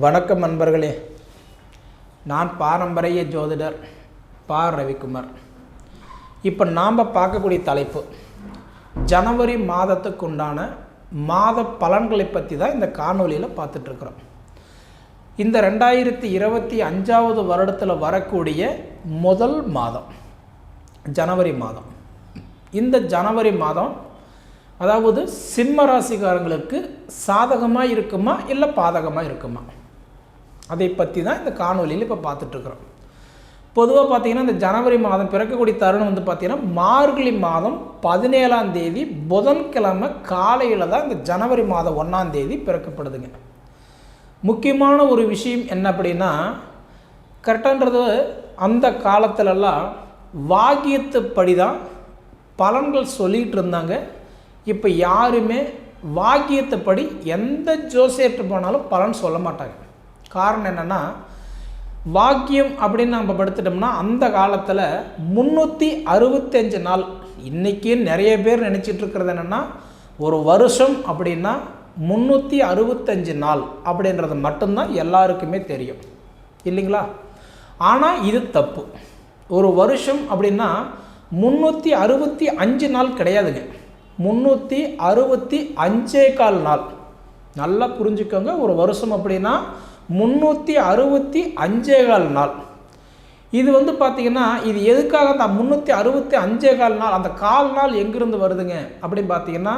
வணக்கம் நண்பர்களே. நான் பாரம்பரிய ஜோதிடர் பா ரவிக்குமார். இப்போ நாம் பார்க்கக்கூடிய தலைப்பு ஜனவரி மாதத்துக்கு உண்டான மாத பலன்களை பற்றி தான் இந்த காணொலியில் பார்த்துட்ருக்குறோம். இந்த ரெண்டாயிரத்தி இருபத்தி அஞ்சாவது வருடத்தில் வரக்கூடிய முதல் மாதம் ஜனவரி மாதம். இந்த ஜனவரி மாதம் அதாவது சிம்ம ராசிக்காரங்களுக்கு சாதகமாக இருக்குமா இல்லை பாதகமாக இருக்குமா? அதை பற்றி தான் இந்த காணொலியில் இப்போ பார்த்துட்ருக்குறோம். பொதுவாக பார்த்தீங்கன்னா இந்த ஜனவரி மாதம் பிறக்கக்கூடிய தருணம் வந்து பார்த்திங்கன்னா மார்கழி மாதம் பதினேழாம் தேதி புதன்கிழமை காலையில் தான் இந்த ஜனவரி மாதம் ஒன்றாம் தேதி பிறக்கப்படுதுங்க. முக்கியமான ஒரு விஷயம் என்ன அப்படின்னா கரெக்டான்றது அந்த காலத்திலலாம் வாக்கியத்துப்படி தான் பலன்கள் சொல்லிகிட்டு இருந்தாங்க இப்போ யாருமே வாக்கியத்தைப்படி எந்த ஜோசியர்கிட்ட போனாலும் பலன் சொல்ல மாட்டாங்க. காரணம் என்னென்னா வாக்கியம் அப்படின்னு நம்ம படுத்துட்டோம்னா அந்த காலத்தில் முந்நூற்றி அறுபத்தஞ்சு நாள். இன்றைக்கி நிறைய பேர் நினச்சிட்டு இருக்கிறது என்னென்னா ஒரு வருஷம் அப்படின்னா முந்நூற்றி அறுபத்தஞ்சு நாள் அப்படின்றது மட்டும்தான் எல்லாருக்குமே தெரியும். இல்லைங்களா? ஆனால் இது தப்பு. ஒரு வருஷம் அப்படின்னா முந்நூற்றி அறுபத்தி அஞ்சு நாள் கிடையாதுங்க. முந்நூற்றி அறுபத்தி அஞ்சே கால் நாள். நல்லா புரிஞ்சுக்கோங்க ஒரு வருஷம் அப்படின்னா முந்நூற்றி அறுபத்தி அஞ்சே கால் நாள். இது வந்து பார்த்திங்கன்னா இது எதுக்காக அந்த முந்நூற்றி அறுபத்தி அஞ்சே கால் நாள் அந்த கால் நாள் எங்கேருந்து வருதுங்க? அப்படின்னு பார்த்தீங்கன்னா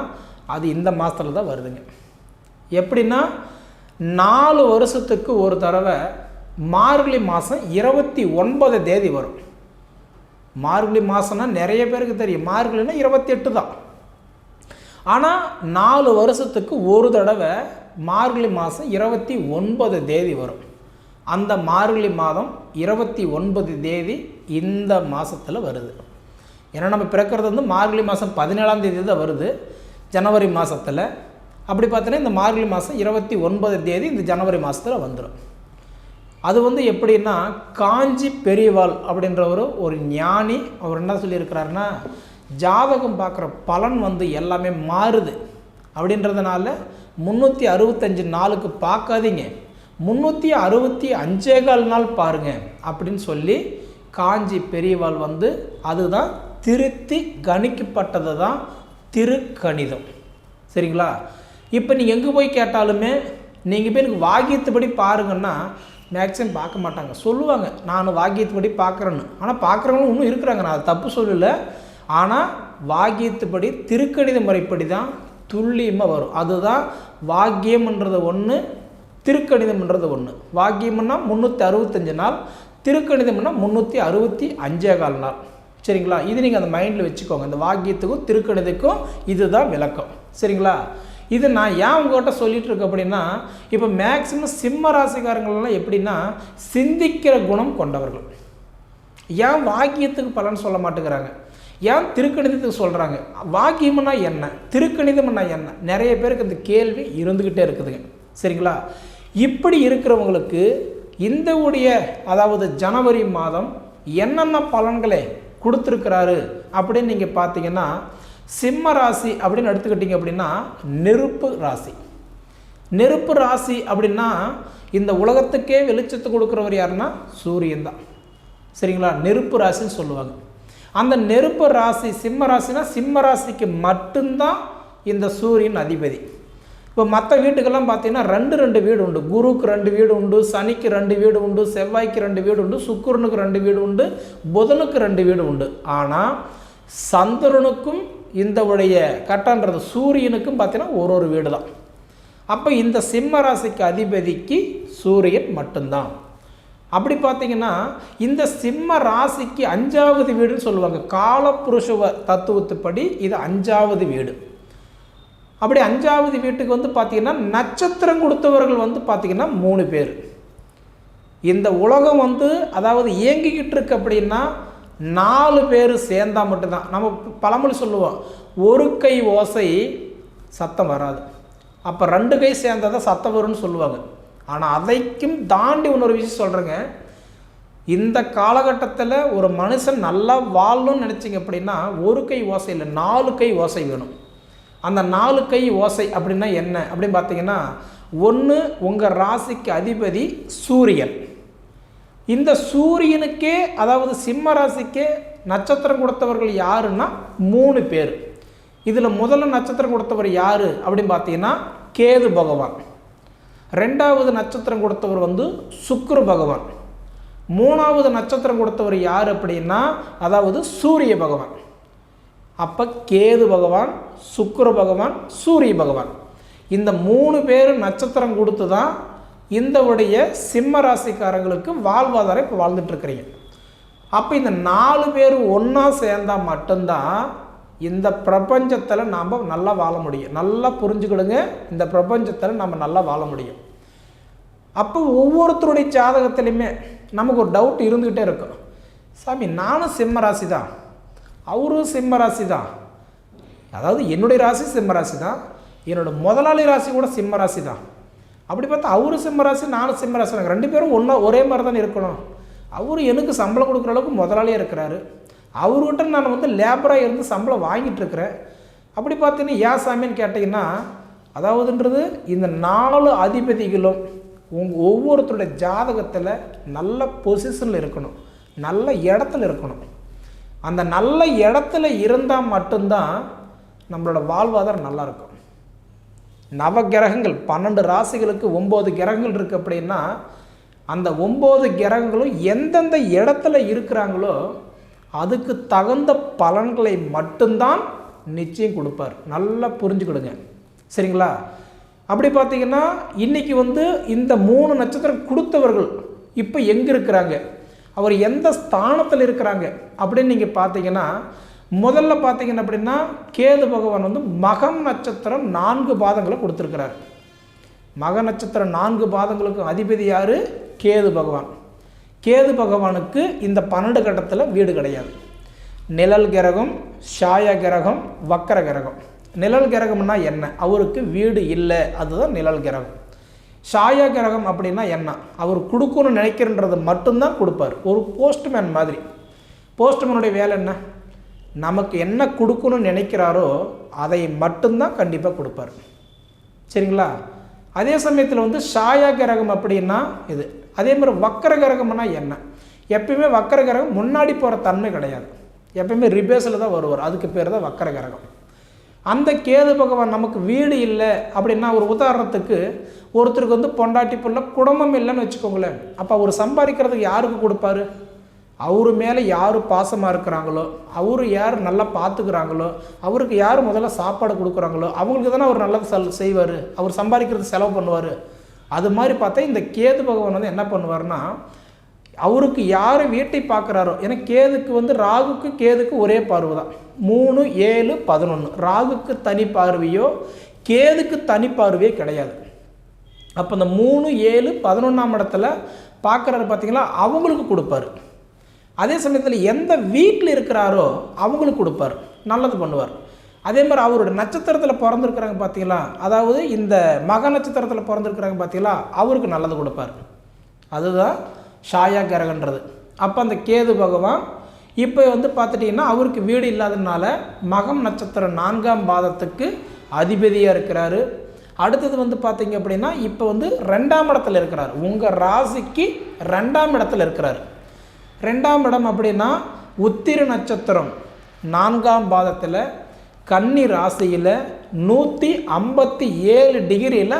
அது இந்த மாதத்தில் தான் வருதுங்க. எப்படின்னா நாலு வருஷத்துக்கு ஒரு தடவை மார்கழி மாதம் இருபத்தி ஒன்பது தேதி வரும். மார்கழி மாதம்னா நிறைய பேருக்கு தெரியும். மார்கழினா இருபத்தி எட்டு தான். ஆனால் நாலு வருஷத்துக்கு ஒரு தடவை மார்கழி மாதம் இருபத்தி ஒன்பது தேதி வரும். அந்த மார்கழி மாதம் இருபத்தி ஒன்பது தேதி இந்த மாதத்தில் வருது. ஏன்னா நம்ம பிறக்கிறது வந்து மார்கழி மாதம் பதினேழாம் தேதி தான் வருது ஜனவரி மாதத்தில் அப்படி பார்த்தோன்னா இந்த மார்கழி மாதம் இருபத்தி ஒன்பது தேதி இந்த ஜனவரி மாதத்தில் வந்துடும் அது வந்து எப்படின்னா காஞ்சி பெரியவாள் அப்படின்றவர் ஒரு ஞானி அவர் என்ன சொல்லியிருக்கிறாருன்னா ஜாதகம் பார்க்குற பலன் வந்து எல்லாமே மாறுது. அப்படின்றதுனால முந்நூற்றி அறுபத்தஞ்சு நாளுக்கு பார்க்காதீங்க. முந்நூற்றி அறுபத்தி அஞ்சே கால் நாள் பாருங்க அப்படின்னு சொல்லி காஞ்சி பெரியவாள் வந்து அதுதான் திருத்தி கணிக்கப்பட்டது தான் திருக்கணிதம். சரிங்களா? இப்போ நீங்கள் எங்கே போய் கேட்டாலுமே நீங்கள் போய் எனக்கு வாக்கியத்துப்படி பாருங்கன்னா மேக்ஸிமம் பார்க்க மாட்டாங்க. சொல்லுவாங்க நான் வாக்கியத்துப்படி பார்க்குறேன்னு. ஆனால் பார்க்குறவங்களும் இன்னும் இருக்கிறாங்க. நான் அது தப்பு சொல்லலை. ஆனால் வாக்கியத்துப்படி திருக்கணித முறைப்படி தான் துல்லியமாக வரும். அதுதான் வாக்கியம்ன்றது ஒன்று திருக்கணிதம்ன்றது ஒன்று வாக்கியம்னா முந்நூற்றி அறுபத்தஞ்சு நாள் திருக்கணிதம்னா முந்நூற்றி அறுபத்தி அஞ்சே கால் நாள். சரிங்களா? இது நீங்கள் அந்த மைண்டில் வச்சுக்கோங்க. இந்த வாக்கியத்துக்கும் திருக்கணிதக்கும் இதுதான் விளக்கம். சரிங்களா? இது நான் ஏன் உங்கள்கிட்ட சொல்லிட்டு இருக்கேன் அப்படின்னா இப்போ மேக்சிமம் சிம்ம ராசிக்காரங்களெல்லாம் எப்படின்னா சிந்திக்கிற குணம் கொண்டவர்கள். ஏன் வாக்கியத்துக்கு பலன் சொல்ல மாட்டேங்கிறாங்க? ஏன் திருக்கணிதத்துக்கு சொல்கிறாங்க வாக்கியம்னா என்ன? திருக்கணிதம்னா என்ன? நிறைய பேருக்கு இந்த கேள்வி இருந்துக்கிட்டே இருக்குதுங்க. சரிங்களா? இப்படி இருக்கிறவங்களுக்கு இந்த உடைய அதாவது ஜனவரி மாதம் என்னென்ன பலன்களை கொடுத்துருக்கிறாரு அப்படின்னு நீங்கள் பார்த்தீங்கன்னா சிம்ம ராசி அப்படின்னு எடுத்துக்கிட்டிங்க அப்படின்னா நெருப்பு ராசி. நெருப்பு ராசி அப்படின்னா இந்த உலகத்துக்கே வெளிச்சத்தை கொடுக்குறவர் யாருன்னா சூரியன் தான். சரிங்களா? நெருப்பு ராசின்னு சொல்லுவாங்க. அந்த நெருப்பு ராசி சிம்ம ராசினா சிம்ம ராசிக்கு மட்டும்தான் இந்த சூரியன் அதிபதி. இப்போ மற்ற வீட்டுக்கெல்லாம் பார்த்தீங்கன்னா ரெண்டு ரெண்டு வீடு உண்டு. குருவுக்கு ரெண்டு வீடு உண்டு சனிக்கு ரெண்டு வீடு உண்டு செவ்வாய்க்கு ரெண்டு வீடு உண்டு சுக்கரனுக்கு ரெண்டு வீடு உண்டு புதனுக்கு ரெண்டு வீடு உண்டு. ஆனால் சந்திரனுக்கும் இந்த உடைய கட்டன்றது சூரியனுக்கும் பார்த்தீங்கன்னா ஒரு ஒரு வீடு தான் அப்போ இந்த சிம்ம ராசிக்கு அதிபதிக்கு சூரியன் மட்டும்தான். அப்படி பார்த்தீங்கன்னா இந்த சிம்ம ராசிக்கு அஞ்சாவது வீடுன்னு சொல்லுவாங்க. காலப்புருஷ தத்துவத்துப்படி இது அஞ்சாவது வீடு. அப்படி அஞ்சாவது வீட்டுக்கு வந்து பார்த்திங்கன்னா நட்சத்திரம் கொடுத்தவர்கள் வந்து பார்த்திங்கன்னா மூணு பேர். இந்த உலகம் வந்து அதாவது இயங்கிக்கிட்டு இருக்கு அப்படின்னா நாலு பேர் சேர்ந்தால் மட்டும்தான். நம்ம பழமொழி சொல்லுவோம் ஒரு கை ஓசை சத்தம் வராது. அப்போ ரெண்டு கை சேர்ந்தால் தான் சத்தம் வரும்னு சொல்லுவாங்க. ஆனால் அதைக்கும் தாண்டி இன்னொரு விஷயம் சொல்கிறேங்க இந்த காலகட்டத்தில் ஒரு மனுஷன் நல்லா வாழணும்னு நினச்சிங்க அப்படின்னா ஒரு கை ஓசை இல்லை நாலு கை ஓசை வேணும். அந்த நாலு கை ஓசை அப்படின்னா என்ன? அப்படின்னு பார்த்தீங்கன்னா ஒன்று உங்கள் ராசிக்கு அதிபதி சூரியன். இந்த சூரியனுக்கே அதாவது சிம்ம ராசிக்கே நட்சத்திரம் கொடுத்தவர்கள் யாருன்னா மூணு பேர். இதில் முதல்ல நட்சத்திரம் கொடுத்தவர் யார் அப்படின்னு பார்த்தீங்கன்னா கேது பகவான். ரெண்டாவது நட்சத்திரம் கொடுத்தவர் வந்து சுக்ரு பகவான். மூணாவது நட்சத்திரம் கொடுத்தவர் யார் அப்படின்னா அதாவது சூரிய பகவான். அப்போ கேது பகவான் சுக்ரு பகவான் சூரிய பகவான். இந்த மூணு பேர் நட்சத்திரம் கொடுத்து தான் இந்த உடைய சிம்ம ராசிக்காரங்களுக்கு வாழ்வாதாரம் இப்போ வாழ்ந்துட்டுருக்கிறீங்க அப்போ இந்த நாலு பேர் ஒன்றா சேர்ந்தால் மட்டும்தான் இந்த பிரபஞ்சத்தில் நாம் நல்லா வாழ முடியும். நல்லா புரிஞ்சுக்கிடுங்க இந்த பிரபஞ்சத்தில் நம்ம நல்லா வாழ முடியும். அப்போ ஒவ்வொருத்தருடைய ஜாதகத்துலையுமே நமக்கு ஒரு டவுட் இருந்துக்கிட்டே இருக்கும். சாமி நானும் சிம்ம ராசி தான் அவரும் சிம்ம ராசி தான் அதாவது என்னுடைய ராசி சிம்ம ராசி தான் என்னோட முதலாளி ராசி கூட சிம்ம ராசி தான் அப்படி பார்த்தா அவரும் சிம்ம ராசி நானும் சிம்ம ராசி ரெண்டு பேரும் ஒன்றா ஒரே மாதிரி தானே இருக்கணும். அவரும் எனக்கு சம்பளம் கொடுக்குற அளவுக்கு முதலாளியாக இருக்கிறாரு. அவர்கிட்ட நான் வந்து லேபராக இருந்து சம்பளம் வாங்கிட்டு இருக்கிறேன் அப்படி பார்த்தீங்கன்னா ஏன் சாமின்னு கேட்டிங்கன்னா அதாவதுன்றது இந்த நாலு அதிபதிகளும் உங்கள் ஒவ்வொருத்தருடைய ஜாதகத்தில் நல்ல பொசிஷனில் இருக்கணும். நல்ல இடத்துல இருக்கணும். அந்த நல்ல இடத்துல இருந்தால் மட்டும்தான் நம்மளோட வாழ்வாதாரம் நல்லாயிருக்கும் நவ கிரகங்கள் பன்னெண்டு ராசிகளுக்கு ஒம்பது கிரகங்கள் இருக்குது அப்படின்னா அந்த ஒம்பது கிரகங்களும் எந்தெந்த இடத்துல இருக்கிறாங்களோ அதுக்கு தகுந்த பலன்களை மட்டும்தான் நிச்சயம் கொடுப்பார். நல்லா புரிஞ்சுக்கிடுங்க. சரிங்களா? அப்படி பார்த்தீங்கன்னா இன்றைக்கி வந்து இந்த மூணு நட்சத்திரம் கொடுத்தவர்கள் இப்போ எங்கே இருக்கிறாங்க? அவர் எந்த ஸ்தானத்தில் இருக்கிறாங்க? அப்படின்னு நீங்கள் பார்த்தீங்கன்னா முதல்ல பார்த்தீங்கன்னா அப்படின்னா கேது பகவான் வந்து மகம் நட்சத்திரம் நான்கு பாதங்களை கொடுத்துருக்கிறார். மக நட்சத்திரம் நான்கு பாதங்களுக்கும் அதிபதி யார்? கேது பகவான். கேது பகவானுக்கு இந்த பன்னெண்டு கட்டத்தில் வீடு கிடையாது. நிழல் கிரகம் ஷாய கிரகம் வக்கர கிரகம். நிழல் கிரகம்னா என்ன? அவருக்கு வீடு இல்லை. அதுதான் நிழல் கிரகம். ஷாயா கிரகம் அப்படின்னா என்ன? அவர் கொடுக்கணும்னு நினைக்கிறன்றது மட்டும்தான் கொடுப்பார். ஒரு போஸ்ட்மேன் மாதிரி. போஸ்ட்மேனுடைய வேலை என்ன? நமக்கு என்ன கொடுக்கணும்னு நினைக்கிறாரோ அதை மட்டும்தான் கண்டிப்பாக கொடுப்பார். சரிங்களா? அதே சமயத்தில் வந்து சாயா கிரகம் அப்படின்னா இது. அதே மாதிரி வக்கர கிரகம்னா என்ன? எப்பயுமே வக்கர கிரகம் முன்னாடி போகிற தன்மை கிடையாது. எப்பயுமே ரிபேஸில் தான் வருவார். அதுக்கு பேர் தான் வக்கர கிரகம் அந்த கேது பகவான் நமக்கு வீடு இல்லை அப்படின்னா ஒரு உதாரணத்துக்கு ஒருத்தருக்கு வந்து பொண்டாட்டி புள்ள குடும்பம் இல்லைன்னு வச்சுக்கோங்களேன். அப்போ அவர் சம்பாதிக்கிறதுக்கு யாருக்கு கொடுப்பாரு? அவர் மேலே யார் பாசமாக இருக்கிறாங்களோ அவர் யார் நல்லா பார்த்துக்கிறாங்களோ அவருக்கு யார் முதல்ல சாப்பாடு கொடுக்குறாங்களோ அவங்களுக்கு தானே அவர் நல்லது செல் செய்வார். அவர் சம்பாதிக்கிறது செலவு பண்ணுவார். அது மாதிரி பார்த்தா இந்த கேது பகவான் வந்து என்ன பண்ணுவார்னா அவருக்கு யார் வீட்டை பார்க்குறாரோ ஏன்னா கேதுக்கு வந்து ராகுக்கு கேதுக்கு ஒரே பார்வை தான் மூணு ஏழு பதினொன்று ராகுக்கு தனி பார்வையோ கேதுக்கு தனி பார்வையே கிடையாது. அப்போ இந்த மூணு ஏழு பதினொன்றாம் இடத்துல பார்க்குறாரு பார்த்தீங்களா? அவங்களுக்கு கொடுப்பாரு. அதே சமயத்தில் எந்த வீட்டில் இருக்கிறாரோ அவங்களுக்கு கொடுப்பார். நல்லது பண்ணுவார். அதே மாதிரி அவரோட நட்சத்திரத்தில் பிறந்திருக்கிறாங்க பார்த்தீங்களா அதாவது இந்த மக நட்சத்திரத்தில் பிறந்திருக்கிறாங்க பார்த்தீங்களா அவருக்கு நல்லது கொடுப்பார். அதுதான் ஷாயா கிரகன்றது அப்போ அந்த கேது பகவான் இப்போ வந்து பார்த்துட்டிங்கன்னா அவருக்கு வீடு இல்லாததுனால மகம் நட்சத்திரம் நான்காம் பாதத்துக்கு அதிபதியாக இருக்கிறாரு. அடுத்தது வந்து பார்த்தீங்க அப்படின்னா இப்போ வந்து ரெண்டாம் இடத்துல இருக்கிறார். உங்கள் ராசிக்கு ரெண்டாம் இடத்துல இருக்கிறார். ரெண்டாம் இடம் அப்படின்னா உத்திர நட்சத்திரம் நான்காம் பாதத்தில் கன்னி ராசியில் நூற்றி ஐம்பத்தி ஏழு டிகிரியில்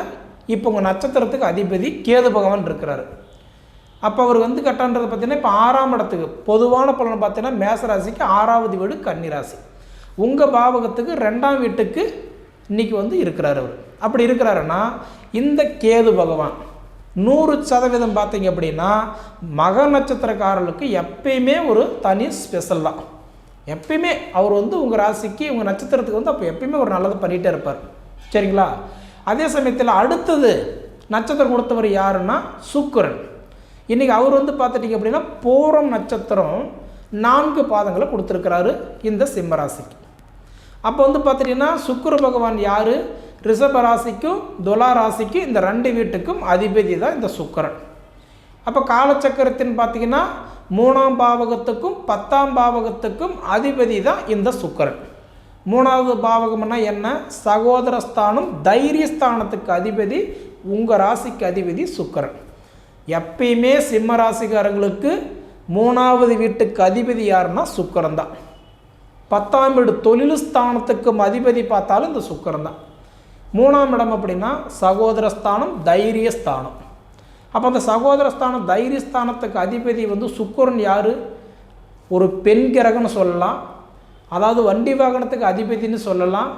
இப்போ உங்கள் நட்சத்திரத்துக்கு அதிபதி கேது பகவான் இருக்கிறார். அப்போ அவர் வந்து கட்டான்றது பார்த்தீங்கன்னா இப்போ ஆறாம் இடத்துக்கு. பொதுவான பலன் பார்த்தீங்கன்னா மேசராசிக்கு ஆறாவது வீடு கன்னி ராசி. உங்கள் பாவகத்துக்கு ரெண்டாம் வீட்டுக்கு இன்றைக்கி வந்து இருக்கிறார் அவர். அப்படி இருக்கிறாருன்னா இந்த கேது பகவான் நூறு சதவீதம் பார்த்தீங்க அப்படின்னா மக நட்சத்திரக்காரர்களுக்கு எப்பயுமே ஒரு தனி ஸ்பெஷல் தான். எப்பயுமே அவர் வந்து உங்கள் ராசிக்கு உங்கள் நட்சத்திரத்துக்கு வந்து அப்போ எப்பயுமே ஒரு நல்லது பண்ணிகிட்டே இருப்பார். சரிங்களா? அதே சமயத்தில் அடுத்தது நட்சத்திரம் கொடுத்தவர் யாருன்னா சுக்கரன். இன்றைக்கி அவர் வந்து பார்த்துட்டிங்க அப்படின்னா பூரம் நட்சத்திரம் நான்கு பாதங்களை கொடுத்துருக்கிறாரு இந்த சிம்மராசிக்கு அப்போ வந்து பார்த்துட்டிங்கன்னா சுக்கர பகவான் யார்? ரிஷப ராசிக்கும் துலா ராசிக்கும் இந்த ரெண்டு வீட்டுக்கும் அதிபதி தான் இந்த சுக்கரன். அப்போ காலச்சக்கரத்தின் பார்த்தீங்கன்னா மூணாம் பாவகத்துக்கும் பத்தாம் பாவகத்துக்கும் அதிபதி தான் இந்த சுக்கரன். மூணாவது பாவகம்னா என்ன? சகோதரஸ்தானம் தைரியஸ்தானத்துக்கு அதிபதி உங்கள் ராசிக்கு அதிபதி சுக்கரன். எப்பயுமே சிம்ம ராசிக்காரங்களுக்கு மூணாவது வீட்டுக்கு அதிபதி யாருன்னா சுக்கரன் தான். பத்தாம் வீடு தொழில் ஸ்தானத்துக்கும் அதிபதி பார்த்தாலும் இந்த சுக்கரன் தான். மூணாம் இடம் அப்படின்னா சகோதரஸ்தானம் தைரியஸ்தானம். தைரிய ஸ்தானம் அப்போ அந்த சகோதரஸ்தானம் தைரியஸ்தானத்துக்கு அதிபதி வந்து சுக்கரன் யார்? ஒரு பெண் கிரகம்னு சொல்லலாம். அதாவது வண்டி வாகனத்துக்கு அதிபதினு சொல்லலாம்.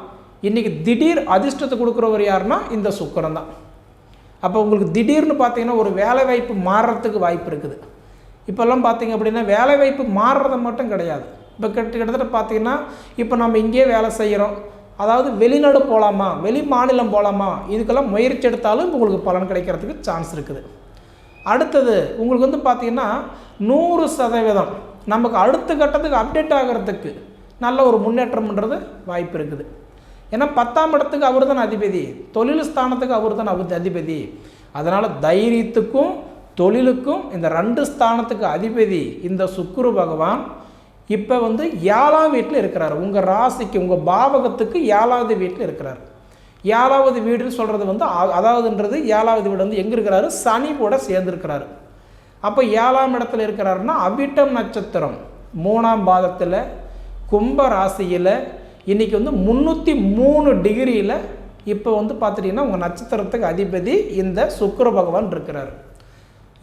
இன்றைக்கி திடீர் அதிர்ஷ்டத்தை கொடுக்குறவர் யாருன்னா இந்த சுக்கரன் தான். அப்போ உங்களுக்கு திடீர்னு பார்த்தீங்கன்னா ஒரு வேலை வாய்ப்பு மாறுறதுக்கு வாய்ப்பு இருக்குது. இப்போல்லாம் பார்த்தீங்க அப்படின்னா வேலை வாய்ப்பு மாறுறது மட்டும் கிடையாது. இப்போ கிட்ட கிட்டத்தட்ட பார்த்தீங்கன்னா இப்போ நம்ம இங்கேயே வேலை செய்கிறோம் அதாவது வெளிநாடு போகலாமா வெளி மாநிலம் போகலாமா இதுக்கெல்லாம் முயற்சி எடுத்தாலும் உங்களுக்கு பலன் கிடைக்கிறதுக்கு சான்ஸ் இருக்குது. அடுத்தது உங்களுக்கு வந்து பார்த்தீங்கன்னா நூறு சதவீதம் நமக்கு அடுத்த கட்டத்துக்கு அப்டேட் ஆகிறதுக்கு நல்ல ஒரு முன்னேற்றம்ன்றது வாய்ப்பு இருக்குது. ஏன்னா பத்தாம் இடத்துக்கு அவர் தான் அதிபதி தொழில் ஸ்தானத்துக்கு அவர் தான் அதிபதி. அதனால் தைரியத்துக்கும் தொழிலுக்கும் இந்த ரெண்டு ஸ்தானத்துக்கு அதிபதி இந்த சுக்குரு பகவான் இப்போ வந்து ஏழாம் வீட்டில் இருக்கிறார். உங்கள் ராசிக்கு உங்கள் பாவகத்துக்கு ஏழாவது வீட்டில் இருக்கிறார். ஏழாவது வீடுன்னு சொல்கிறது வந்து அதாவதுன்றது ஏழாவது வீடு வந்து எங்கே இருக்கிறாரு? சனி கூட சேர்ந்துருக்கிறாரு. அப்போ ஏழாம் இடத்துல இருக்கிறாருன்னா அவிட்டம் நட்சத்திரம். மூணாம் பாதத்தில் கும்ப ராசியில் இன்றைக்கி வந்து முந்நூற்றி மூணு டிகிரியில் இப்போ வந்து பார்த்துட்டிங்கன்னா உங்கள் நட்சத்திரத்துக்கு அதிபதி இந்த சுக்கர பகவான் இருக்கிறார்.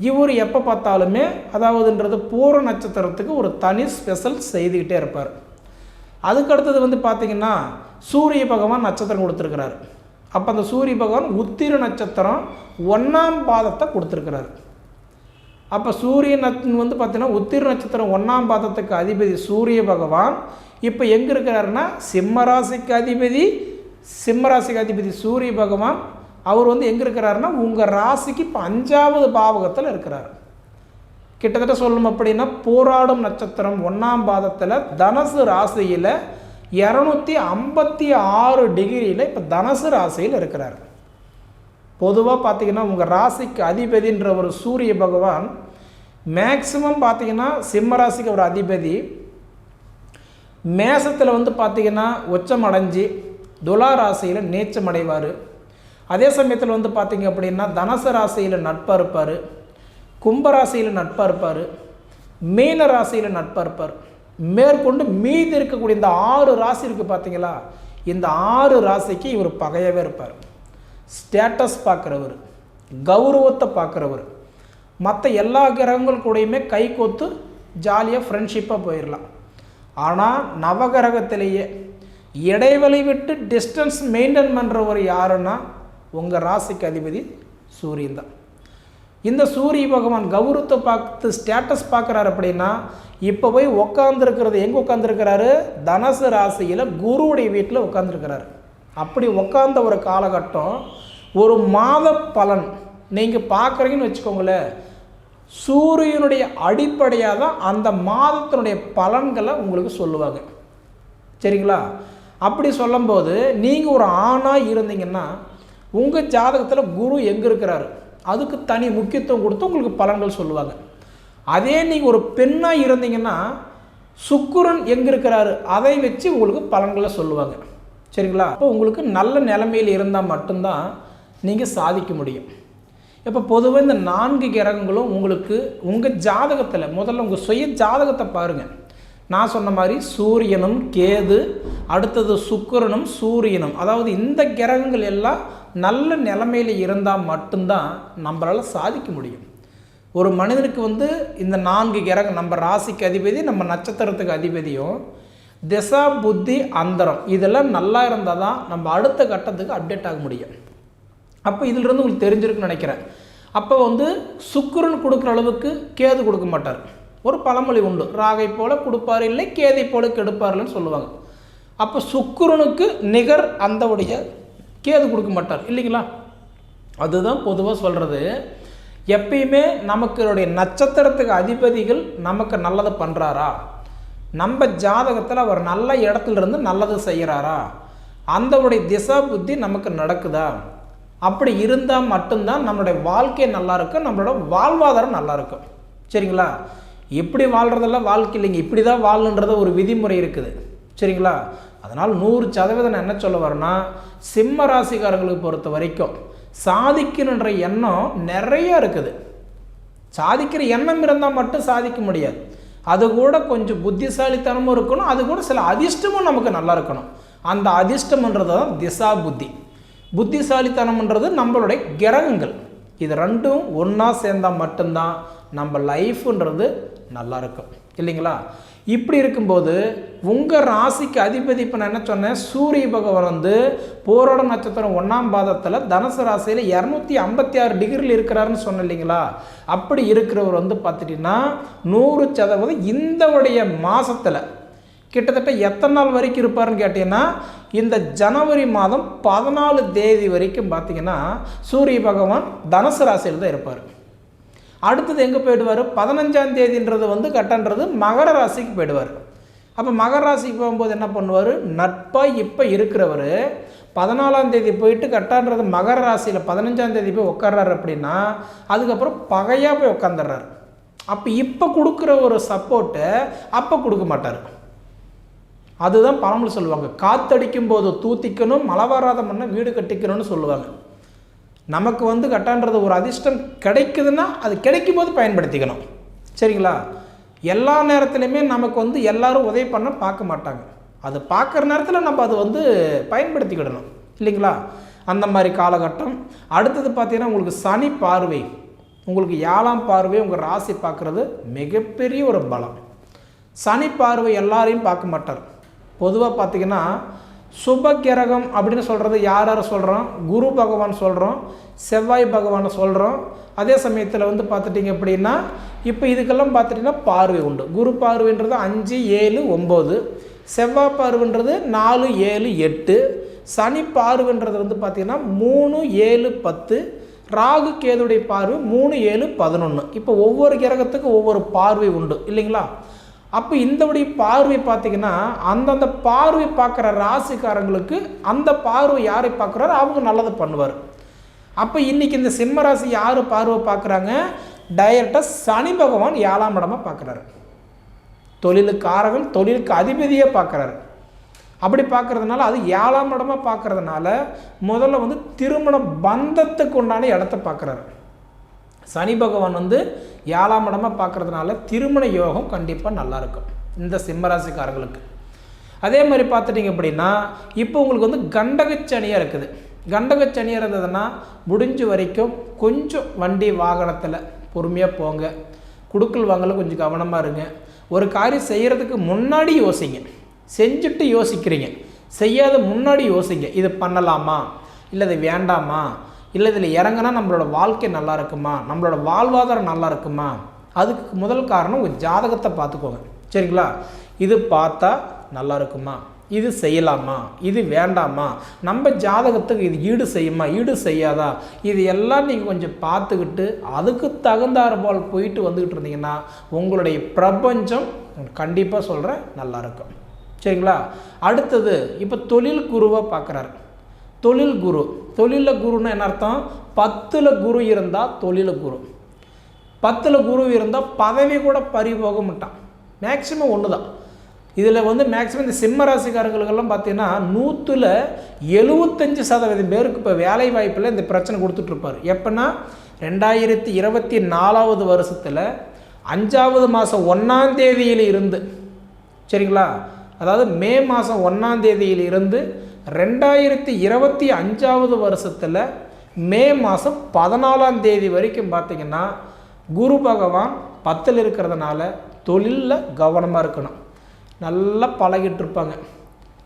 இவர் எப்போ பார்த்தாலுமே அதாவதுன்றது பூர நட்சத்திரத்துக்கு ஒரு தனி ஸ்பெஷல் செய்துக்கிட்டே இருப்பார். அதுக்கு அடுத்தது வந்து பார்த்தீங்கன்னா சூரிய பகவான் நட்சத்திரம் கொடுத்துருக்கிறாரு. அப்போ அந்த சூரிய பகவான் உத்திர நட்சத்திரம் ஒன்றாம் பாதத்தை கொடுத்துருக்கிறாரு. அப்போ சூரிய நத் வந்து பார்த்தீங்கன்னா உத்திர நட்சத்திரம் ஒன்றாம் பாதத்துக்கு அதிபதி சூரிய பகவான். இப்போ எங்கே இருக்கிறாருன்னா சிம்மராசிக்கு அதிபதி சிம்மராசிக்கு அதிபதி சூரிய பகவான். அவர் வந்து எங்கே இருக்கிறாருன்னா உங்கள் ராசிக்கு இப்போ அஞ்சாவது பாவகத்தில் இருக்கிறார். கிட்டத்தட்ட சொல்லணும் அப்படின்னா போராடும் நட்சத்திரம் ஒன்றாம் பாதத்தில் தனுசு ராசியில் இரநூத்தி ஐம்பத்தி ஆறு டிகிரியில் இப்போ தனுசு ராசியில் இருக்கிறார். பொதுவாக பார்த்தீங்கன்னா உங்கள் ராசிக்கு அதிபதின்ற ஒரு சூரிய பகவான் மேக்சிமம் பார்த்தீங்கன்னா சிம்ம ராசிக்கு ஒரு அதிபதி. மேசத்தில் வந்து பார்த்தீங்கன்னா உச்சம் அடைஞ்சு துலா ராசியில் நீச்சம் அடைவார். அதே சமயத்தில் வந்து பார்த்தீங்க அப்படின்னா தனுசு ராசியில் நட்பாக இருப்பார். கும்பராசியில் நட்பாக இருப்பார். மீன ராசியில் நட்பாக இருப்பார். மேற்கொண்டு மீதி இருக்கக்கூடிய இந்த ஆறு ராசி இருக்குது பார்த்தீங்களா? இந்த ஆறு ராசிக்கு இவர் பகையாகவே இருப்பார். ஸ்டேட்டஸ் பார்க்குறவர். கௌரவத்தை பார்க்குறவர். மற்ற எல்லா கிரகங்கள் கூடயுமே கை கோத்து ஜாலியாக ஃப்ரெண்ட்ஷிப்பாக போயிடலாம் ஆனால் நவகிரகத்திலேயே இடைவெளி விட்டு டிஸ்டன்ஸ் மெயின்டைன் பண்ணுறவர் யாருன்னா உங்கள் ராசிக்கு அதிபதி சூரியன் தான். இந்த சூரிய பகவான் கௌரவத்தை பார்த்து ஸ்டேட்டஸ் பார்க்குறாரு அப்படின்னா இப்போ போய் உட்காந்துருக்கிறது எங்கே உட்காந்துருக்கிறாரு தனசு ராசியில் குருவுடைய வீட்டில் உட்காந்துருக்கிறாரு அப்படி உட்காந்த ஒரு காலகட்டம் ஒரு மாத பலன். நீங்கள் பார்க்குறீங்கன்னு வச்சுக்கோங்களேன் சூரியனுடைய அடிப்படையாக தான் அந்த மாதத்தினுடைய பலன்களை உங்களுக்கு சொல்லுவாங்க. சரிங்களா? அப்படி சொல்லும்போது நீங்கள் ஒரு ஆணாக இருந்தீங்கன்னா உங்கள் ஜாதகத்தில் குரு எங்கே இருக்கிறாரு? அதுக்கு தனி முக்கியத்துவம் கொடுத்து உங்களுக்கு பலன்கள் சொல்லுவாங்க. அதே நீங்கள் ஒரு பெண்ணாக இருந்தீங்கன்னா சுக்குரன் எங்கே இருக்கிறாரு? அதை வச்சு உங்களுக்கு பலன்களை சொல்லுவாங்க. சரிங்களா? அப்போ உங்களுக்கு நல்ல நிலைமையில் இருந்தால் மட்டும்தான் நீங்கள் சாதிக்க முடியும். இப்போ பொதுவாக இந்த நான்கு கிரகங்களும் உங்களுக்கு உங்கள் ஜாதகத்தில் முதல்ல உங்கள் சுய ஜாதகத்தை பாருங்கள் நான் சொன்ன மாதிரி சூரியனும் கேது அடுத்தது சுக்கரனும் சூரியனும். அதாவது இந்த கிரகங்கள் எல்லாம் நல்ல நிலைமையில் இருந்தால் மட்டும்தான் நம்மளால் சாதிக்க முடியும். ஒரு மனிதனுக்கு வந்து இந்த நான்கு கிரகம் நம்ம ராசிக்கு அதிபதி நம்ம நட்சத்திரத்துக்கு அதிபதியும் திசா புத்தி அந்தரம் இதெல்லாம் நல்லா இருந்தால் தான் நம்ம அடுத்த கட்டத்துக்கு அப்டேட் ஆக முடியும். அப்போ இதிலிருந்து உங்களுக்கு தெரிஞ்சிருக்குன்னு நினைக்கிறேன். அப்போ வந்து சுக்கிரன் கொடுக்குற அளவுக்கு கேது கொடுக்க மாட்டார். ஒரு பழமொழி உண்டு. ராகை போல கொடுப்பார் இல்லை கேதை போல கெடுப்பார்லன்னு சொல்லுவாங்க. அப்போ சுக்கிரனுக்கு நிகர் அந்தவுடைய கேது கொடுக்க மாட்டார். இல்லைங்களா? அதுதான் பொதுவாக சொல்கிறது எப்பயுமே நமக்குடைய நட்சத்திரத்துக்கு அதிபதிகள் நமக்கு நல்லது பண்ணுறாரா நம்ம ஜாதகத்தில் அவர் நல்ல இடத்துல இருந்து நல்லது செய்கிறாரா அந்தவுடைய திசா புத்தி நமக்கு நடக்குதா? அப்படி இருந்தால் மட்டும்தான் நம்மளுடைய வாழ்க்கை நல்லா இருக்கும் நம்மளோட வாழ்வாதாரம் நல்லா இருக்கும் சரிங்களா? இப்படி வாழ்கிறதெல்லாம் வாழ்க்கை இல்லைங்க. இப்படி தான் வாழணுன்றத ஒரு விதிமுறை இருக்குது. சரிங்களா? அதனால் நூறு சதவீதம் நான் என்ன சொல்ல வரேன்னா சிம்ம ராசிக்காரர்களுக்கு பொறுத்த வரைக்கும் சாதிக்கணுன்ற எண்ணம் நிறைய இருக்குது. சாதிக்கிற எண்ணம் இருந்தால் மட்டும் சாதிக்க முடியாது. அது கூட கொஞ்சம் புத்திசாலித்தனமும் இருக்கணும். அது கூட சில அதிர்ஷ்டமும் நமக்கு நல்லா இருக்கணும். அந்த அதிர்ஷ்டம்ன்றது தான் திசா புத்தி. புத்திசாலித்தனம்ன்றது நம்மளுடைய கிரகங்கள். இது ரெண்டும் ஒன்றா சேர்ந்தால் மட்டும்தான் நம்ம லைஃப்ன்றது நல்லா இருக்கும். இல்லைங்களா? இப்படி இருக்கும்போது உங்கள் ராசிக்கு அதிபதி இப்போ நான் என்ன சொன்னேன்? சூரிய பகவான் வந்து போரோட நட்சத்திரம் ஒன்றாம் பாதத்தில் தனுசு ராசியில் இரநூத்தி ஐம்பத்தி ஆறு டிகிரியில் இருக்கிறாருன்னு சொன்ன இல்லைங்களா? அப்படி இருக்கிறவர் வந்து பார்த்துட்டிங்கன்னா நூறு சதவீதம் இந்தவுடைய மாதத்தில் கிட்டத்தட்ட எத்தனை நாள் வரைக்கும் இருப்பாருன்னு கேட்டிங்கன்னா இந்த ஜனவரி மாதம் பதினாலு தேதி வரைக்கும் பார்த்தீங்கன்னா சூரிய பகவான் தனுசு ராசியில் தான் இருப்பார். அடுத்தது எங்கே போயிடுவார்? பதினஞ்சாம் தேதின்றது வந்து கட்டன்றது மகர ராசிக்கு போயிடுவார். அப்போ மகர ராசிக்கு போகும்போது என்ன பண்ணுவார்? நட்பாக இப்போ இருக்கிறவர் பதினாலாம் தேதி போயிட்டு கட்டான்றது மகர ராசியில் பதினஞ்சாம் தேதி போய் உட்கார்றாரு அப்படின்னா அதுக்கப்புறம் பகையாக போய் உட்காந்துடுறாரு அப்போ இப்போ கொடுக்குற ஒரு சப்போர்ட்டை அப்போ கொடுக்க மாட்டார். அதுதான் பழமொழி சொல்லுவாங்க. காத்தடிக்கும் போது தூத்திக்கணும் மழை வராத முன்ன வீடு கட்டிக்கணும்னு சொல்லுவாங்க. நமக்கு வந்து கட்டான்றது ஒரு அதிர்ஷ்டம் கிடைக்குதுன்னா அது கிடைக்கும் போது பயன்படுத்திக்கணும். சரிங்களா? எல்லா நேரத்துலையுமே நமக்கு வந்து எல்லாரும் உதவி பண்ண பார்க்க மாட்டாங்க. அது பார்க்குற நேரத்தில் நம்ம அது வந்து பயன்படுத்திக்கிடணும். இல்லைங்களா? அந்த மாதிரி காலகட்டம். அடுத்தது பார்த்திங்கன்னா உங்களுக்கு சனி பார்வை. உங்களுக்கு ஏழாம் பார்வை உங்கள் ராசி பார்க்குறது மிகப்பெரிய ஒரு பலம். சனி பார்வை எல்லாரையும் பார்க்க மாட்டார். பொதுவாக பார்த்தீங்கன்னா சுப கிரகம் அப்படின்னு சொல்கிறது யார் யார் சொல்கிறோம் குரு பகவான் சொல்கிறோம் செவ்வாய் பகவானை சொல்கிறோம் அதே சமயத்தில் வந்து பார்த்துட்டிங்க அப்படின்னா இப்போ இதுக்கெல்லாம் பார்த்துட்டிங்கன்னா பார்வை உண்டு. குரு பார்வைன்றது அஞ்சு ஏழு ஒம்பது. செவ்வாய் பார்வைன்றது நாலு ஏழு எட்டு. சனி பார்வைன்றது வந்து பார்த்திங்கன்னா மூணு ஏழு பத்து. ராகு கேதுடைய பார்வை மூணு ஏழு பதினொன்று இப்போ ஒவ்வொரு கிரகத்துக்கும் ஒவ்வொரு பார்வை உண்டு. இல்லைங்களா? அப்போ இந்தபடி பார்வை பார்த்தீங்கன்னா அந்தந்த பார்வை பார்க்குற ராசிக்காரங்களுக்கு அந்த பார்வை யாரை பார்க்குறாரோ அவங்க நல்லது பண்ணுவார். அப்போ இன்றைக்கி இந்த சிம்ம ராசி யார் பார்வை பார்க்குறாங்க? டைரக்டாக சனி பகவான் ஏழாம் இடமாக பார்க்குறாரு. தொழிலுக்கு தொழிலுக்கு அதிபதியே பார்க்குறாரு. அப்படி பார்க்குறதுனால அது ஏழாம் இடமாக பார்க்குறதுனால முதல்ல வந்து திருமண பந்தத்துக்கு உண்டான இடத்த பார்க்குறாரு. சனி பகவான் வந்து ஏழாம் இடமாக பார்க்குறதுனால திருமண யோகம் கண்டிப்பாக நல்லாயிருக்கும் இந்த சிம்மராசிக்காரங்களுக்கு அதே மாதிரி பார்த்துட்டிங்க அப்படின்னா இப்போ உங்களுக்கு வந்து கண்டகச்சனியாக இருக்குது. கண்டகச்சனியாக இருந்ததுன்னா முடிஞ்ச வரைக்கும் கொஞ்சம் வண்டி வாகனத்தில் பொறுமையாக போங்க. குடுக்கல் வாங்கல கொஞ்சம் கவனமாக இருங்க. ஒரு காரியம் செய்கிறதுக்கு முன்னாடி யோசிங்க. செஞ்சுட்டு யோசிக்கிறீங்க. செய்யாத முன்னாடி யோசிங்க. இது பண்ணலாமா? இல்லை இது வேண்டாமா? இல்லை இதில் இறங்கினா நம்மளோட வாழ்க்கை நல்லா இருக்குமா? நம்மளோட வாழ்வாதாரம் நல்லா இருக்குமா? அதுக்கு முதல் காரணம் உங்கள் ஜாதகத்தை பார்த்துக்கோங்க. சரிங்களா? இது பார்த்தா நல்லா இருக்குமா? இது செய்யலாமா? இது வேண்டாமா? நம்ம ஜாதகத்துக்கு இது ஈடு செய்யுமா? ஈடு செய்யாதா? இது எல்லாம் நீங்கள் கொஞ்சம் பார்த்துக்கிட்டு அதுக்கு தகுந்தாறு போல் போயிட்டு வந்துக்கிட்டு இருந்தீங்கன்னா உங்களுடைய பிரபஞ்சம் கண்டிப்பாக சொல்கிறேன் நல்லாயிருக்கும் சரிங்களா? அடுத்தது இப்போ தொழில் குருவாக பார்க்குறாரு. தொழில் குரு. தொழிலில் குருன்னா என்ன அர்த்தம்? பத்தில் குரு இருந்தால் தொழில குரு. பத்தில் குரு இருந்தால் பதவி கூட பறிபோக மாட்டான். மேக்சிமம் ஒன்று தான் இதில் வந்து மேக்சிமம் இந்த சிம்ம ராசிக்காரர்களுக்கெல்லாம் பார்த்தீங்கன்னா நூற்றில் எழுபத்தஞ்சு சதவீதம் பேருக்கு இப்போ வேலை வாய்ப்பில் இந்த பிரச்சனை கொடுத்துட்ருப்பார். எப்போன்னா ரெண்டாயிரத்தி இருபத்தி நாலாவது வருஷத்தில் அஞ்சாவது மாதம் ஒன்றாம் தேதியில் இருந்து சரிங்களா? அதாவது மே மாதம் ஒன்றாம் தேதியில் இருந்து ரெண்டாயிரத்தி இருபத்தி அஞ்சாவது வருஷத்தில் மே மாதம் பதினாலாம் தேதி வரைக்கும் பார்த்திங்கன்னா குரு பகவான் பத்தில் இருக்கிறதுனால தொழிலில் கவனமாக இருக்கணும். நல்லா பழகிட்டு இருப்பாங்க.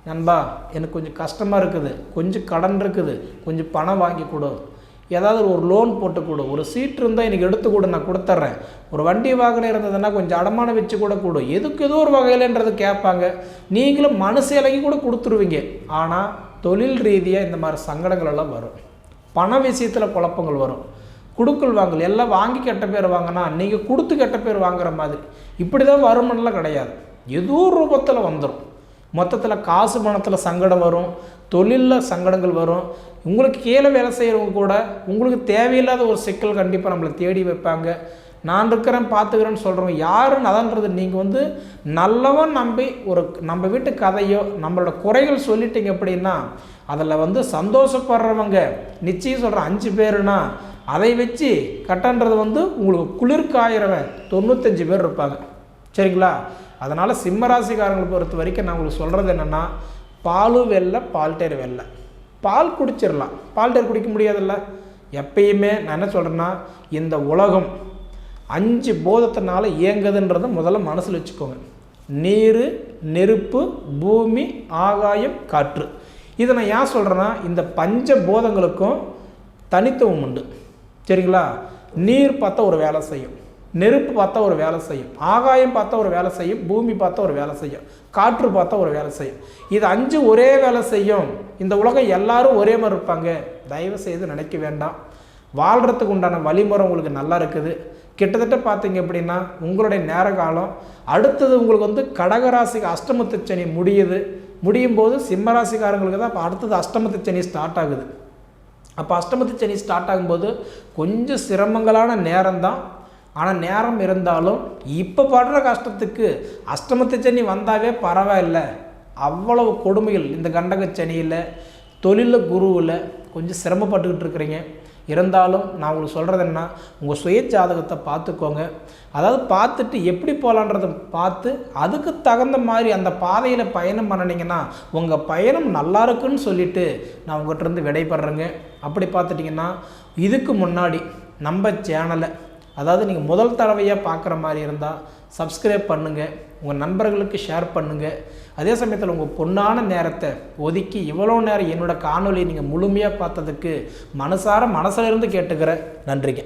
நண்பா எனக்கு கொஞ்சம் கஷ்டமாக இருக்குது. கொஞ்சம் கடன் இருக்குது. கொஞ்சம் பணம் வாங்கி கொடு. ஏதாவது ஒரு லோன் போட்டு கொடு ஒரு சீட் இருந்தால் எனக்கு எடுத்து கொடு நான் கொடுத்துட்றேன் ஒரு வண்டி வாகனம் இருந்ததுன்னா கொஞ்சம் அடமானம் வச்சு கூட கொடு. எதுக்கு ஏதோ ஒரு வகையிலன்றது கேட்பாங்க. நீங்களும் மனசு இலகி கூட கொடுத்துருவீங்க. ஆனால் தொழில் ரீதியாக இந்த மாதிரி சங்கடங்கள் எல்லாம் வரும். பண விஷயத்தில் குழப்பங்கள் வரும். குடுக்கல் வாங்கல் எல்லாம் வாங்கி கெட்ட பேர் வாங்கினா நீங்கள் கொடுத்து கெட்ட பேர் வாங்குற மாதிரி. இப்படி தான் வருமானம்லாம் கிடையாது. ஏதோ ரூபத்தில் வந்துடும் மொத்தத்தில் காசு பணத்தில் சங்கடம் வரும் தொழிலில் சங்கடங்கள் வரும். உங்களுக்கு கீழே வேலை செய்கிறவங்க கூட உங்களுக்கு தேவையில்லாத ஒரு சிக்கல் கண்டிப்பாக நம்மளை தேடி வைப்பாங்க. நான் இருக்கிறேன் பார்த்துக்கிறேன்னு சொல்கிறவங்க யாருன்னு அதான்றது நீங்கள் வந்து நல்லவன் நம்பி ஒரு நம்ம வீட்டு கதையோ நம்மளோட குறைகள் சொல்லிட்டீங்க அப்படின்னா அதில் வந்து சந்தோஷப்படுறவங்க நிச்சயம் சொல்கிற அஞ்சு பேருனா அதை வச்சு கட்டன்றது வந்து உங்களுக்கு குளிர் காயிறவன் தொண்ணூத்தஞ்சு பேர் இருப்பாங்க. சரிங்களா? அதனால் சிம்மராசிக்காரங்களை பொறுத்த வரைக்கும் நான் உங்களுக்கு சொல்கிறது என்னென்னா பாலு வெள்ளை பால்டேர் வெள்ளை பால் குடிச்சிடலாம். பால்டேர் குடிக்க முடியாதுல்ல? எப்பயுமே நான் என்ன சொல்கிறேன்னா இந்த உலகம் அஞ்சு போதத்தினால இயங்குதுன்றதை முதல்ல மனசில் வச்சுக்கோங்க. நீர் நெருப்பு பூமி ஆகாயம் காற்று. இதை நான் ஏன் சொல்கிறேன்னா இந்த பஞ்ச போதங்களுக்கும் தனித்துவம் உண்டு. சரிங்களா? நீர் பார்த்தா ஒரு வேலை செய்யும். நெருப்பு பார்த்தா ஒரு வேலை செய்யும். ஆகாயம் பார்த்தா ஒரு வேலை செய்யும். பூமி பார்த்தா ஒரு வேலை செய்யும். காற்று பார்த்தா ஒரு வேலை செய்யும். இது அஞ்சு ஒரே வேலை செய்யும். இந்த உலகம் எல்லாரும் ஒரே மாதிரி இருப்பாங்க. தயவு செய்து நினைக்க வேண்டாம். வாழ்கிறதுக்கு உண்டான வழிமுறை உங்களுக்கு நல்லா இருக்குது. கிட்டத்தட்ட பார்த்தீங்க அப்படின்னா உங்களுடைய நேர காலம். அடுத்தது உங்களுக்கு வந்து கடகராசிக்கு அஷ்டமத்து சனி முடியுது. முடியும் போது சிம்மராசிக்காரங்களுக்கு தான் இப்போ அடுத்தது அஷ்டமத்து சனி ஸ்டார்ட் ஆகுது. அப்போ அஷ்டமத்து சனி ஸ்டார்ட் ஆகும்போது கொஞ்சம் சிரமங்களான நேரம்தான். ஆனால் நேரம் இருந்தாலும் இப்போ படுற கஷ்டத்துக்கு அஷ்டமத்து சனி வந்தாவே பரவாயில்ல. அவ்வளவு கொடுமைகள் இந்த கண்டக சனியில் தொழிலில் குருவில் கொஞ்சம் சிரமப்பட்டுக்கிட்டு இருக்கிறீங்க. இருந்தாலும் நான் உங்களுக்கு சொல்கிறது என்ன உங்கள் சுய ஜாதகத்தை பார்த்துக்கோங்க. அதாவது பார்த்துட்டு எப்படி போகலான்றதை பார்த்து அதுக்கு தகுந்த மாதிரி அந்த பாதையில் பயணம் பண்ணினீங்கன்னா உங்கள் பயணம் நல்லா இருக்குன்னு சொல்லிட்டு நான் உங்கள்கிட்ட இருந்து விடைபடுறேங்க அப்படி பார்த்துட்டிங்கன்னா இதுக்கு முன்னாடி நம்ம சேனலை அதாவது நீங்கள் முதல் தடவையாக பார்க்குற மாதிரி இருந்தால் சப்ஸ்கிரைப் பண்ணுங்கள் உங்கள் நண்பர்களுக்கு ஷேர் பண்ணுங்கள் அதே சமயத்தில் உங்கள் பொண்ணான நேரத்தை ஒதுக்கி இவ்வளோ நேரம் என்னோடய காணொலியை நீங்கள் முழுமையாக பார்த்ததுக்கு மனசார மனசிலிருந்து கேட்டுக்கிறேன். நன்றிங்க.